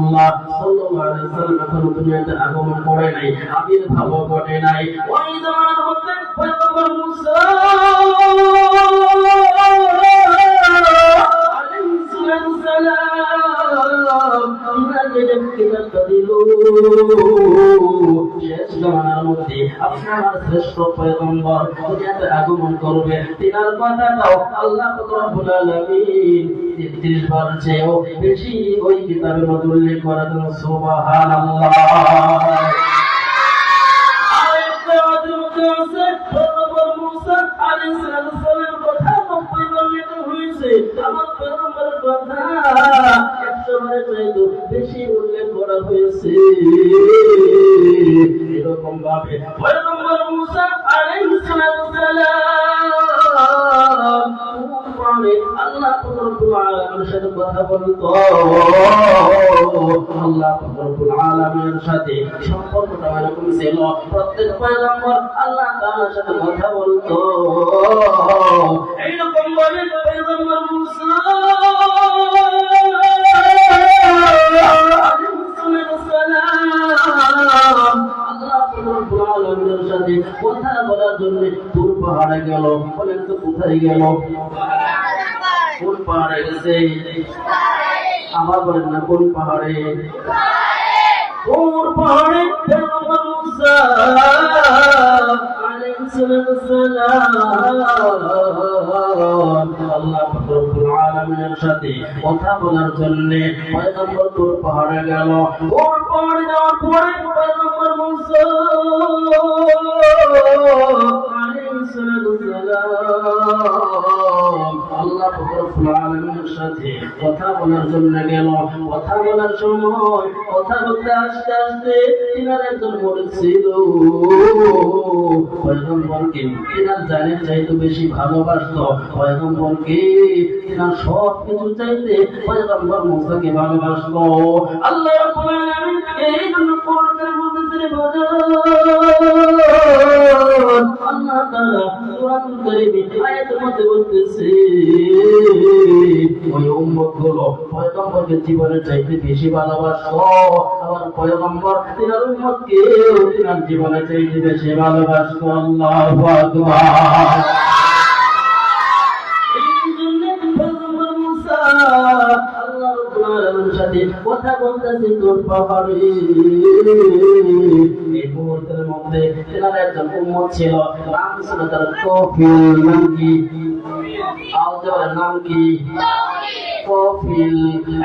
আল্লাহ সাল্লাল্লাহু আলাইহি ওয়াসাল্লাম এখনও দুনিয়াতে করে নাই ওই জামানার মধ্যে আগমন করবে। তিনার কথাটাও আল্লাহ রাব্বুল আলামিন। 33 বার চেয়েও বেশি ওই মধ্যে উল্লেখ করা সুবহানাল্লাহ। বেশি উল্লেখ করা হয়েছে। এরকম আল্লাহ রব্বুল আলামিনের সাথে কথা বলতো। আল্লাহ রব্বুল সাথে সম্পর্কটা এরকম ছিল। প্রত্যেক পয়গম্বর আল্লাহ তাআলার সাথে কথা বলতো। কথা বলার জন্য পাহাড়ে গেল। তো কোথায় গেল? কোন পাহাড়ে গেছে। না কোন পাহাড়ে। সাথে কথা বলার জন্য পাহাড়ে গেল। পাহাড়ে যাওয়ার পরে বলার জন্য গেল। কথা বলার সময় কথা বলতে আস্তে আস্তে তিনার একজন মরেছিল পয়গম্বরকে তিনার চাইতে বেশি ভালোবাসত। পয়গম্বরকে তিনার সব কিছু চাইতে পয়গম্বর মুসাকে ভালোবাসত। আল্লাহ এই জন্য মধ্যে বাজার আল্লাহ আয়াতের মধ্যে বলতেছে পয়গম্বরকে জীবনের চাইতে বেশি ভালোবাসো। আবার পয়গম্বর তিনার উম্মতকে তিনার জীবনের চাইতে বেশি ভালোবাসো। আল্লাহু আকবার। সাথে কথা বলতেছে তোর পাহাড়ে। এই মুহূর্তের মধ্যে ছিল কফিল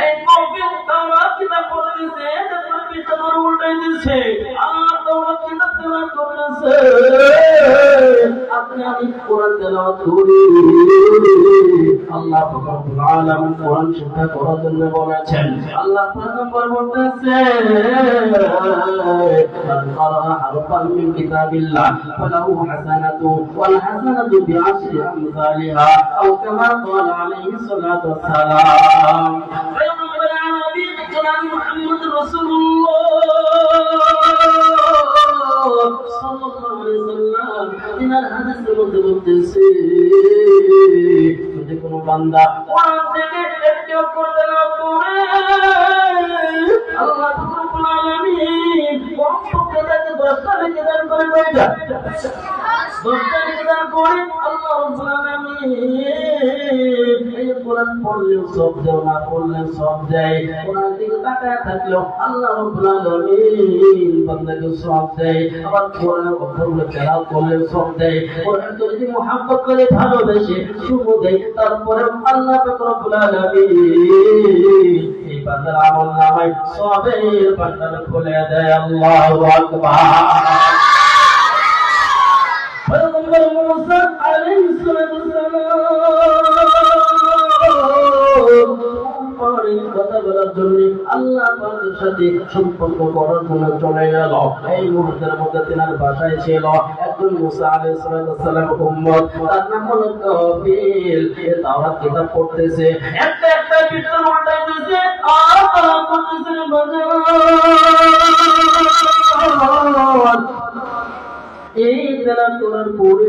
এই কফিল করে কিতাব এটা দিয়েছে তারপর কিতাব উল্টাই দিয়েছে। আল্লাহ আপনি আমি কোরআন তেলাওয়াত করি। আল্লাহ রাব্বুল আলামিন কোরআন শিক্ষা করার জন্য বলেছেন। আল্লাহ পয়গম্বর বলতেছে মান ক্বারা হারফান মিন কিতাবিল্লাহ ফালাহু হাসানাতু ওয়াল হাসানাতু বিআশরি আমসালিহা আও কামা ক্বালা আলাইহি সালাতু ওয়াসসালাম পয়গম্বর আলামিন জনাব মুহাম্মদ রাসূলুল্লাহ হাদিসের মধ্যে বলতেছে যদি কোনো বান্দা কোরআন থেকে একটি অক্ষর তেলাওয়াত করে আল্লাহ রাব্বুল আলামিন কমপক্ষে তাকে দশটা লিখে দান। করে করে আল্লাহ কোরআন পড়লেও সব দেয় না পড়লেও সব দেয়। কোরআন দিকে তাকায় থাকলেও আল্লাহ রাব্বুল আলামিন বান্দাকে সব দেয়। আবার কোরআন অক্ষরগুলো তেলাওয়াত করলে সব দেয়। কোরআন তো যদি মোহাম্মত করে ভালোবেসে শুভ দেয় তারপরে আল্লাহ পাক রব্বুল আলামিন এই বান্দার আমল নামায় সবের বান্দার খুলে দেয়। আল্লাহু আকবার। পয়গম্বর মুসা জন্য আল্লাহ পাকের সাথে সম্পর্ক করার জন্য চলে গেল। এই মুহূর্তের মধ্যে তিনার বাসায় ছিল একজন মুসা আলাইহিস সালাম উম্মত। তার নাম হলো কফিল এ কিতাব পড়তেছে। একটা একটা কীর্তন উল্টাইতেছে, আর তারা করতেছে এই তেলাওয়াত করার পরে